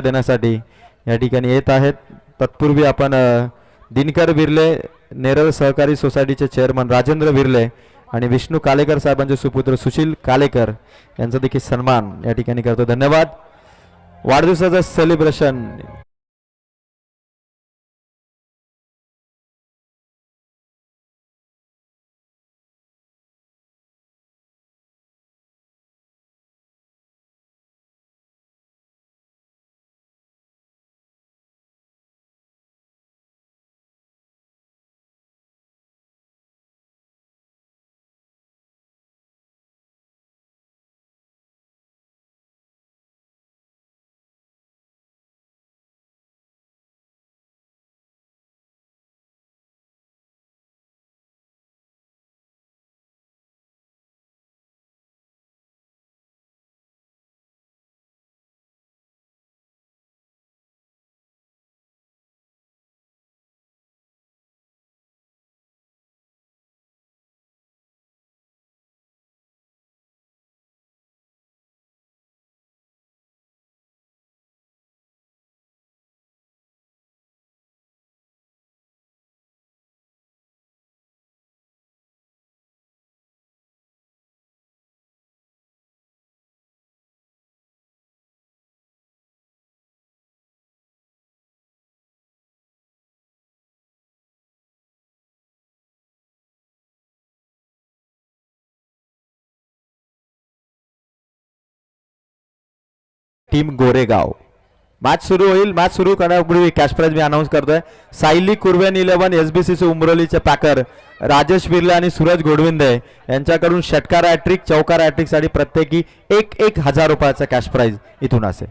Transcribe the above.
देण्यासाठी या ठिकाणी येत आहेत. तत्पूर्वी आपण दिनकर बिर्ले नेरळ सहकारी सोसायटीचे चेअरमन राजेंद्र बिर्ले आणि विष्णू कालेकर साहेबांचे सुपुत्र सुशील कालेकर यांचा देखील सन्मान या ठिकाणी करतो. धन्यवाद. वाढदिवसाचं सेलिब्रेशन टीम गोरेगाव. मॅच सुरू होईल मॅच सुरू करण्यापूर्वी कॅश प्राईज मी अनाऊन्स करतोय. Sayali Kurven eleven S B C उमरोलीचे packer Rajesh Birla आणि सूरज गोडविंदे यांच्याकडून षटकार हॅट्रिक चौकार हॅट्रिकसाठी प्रत्येकी एक एक हजार रुपयाचा कॅश प्राईज इथून असेल.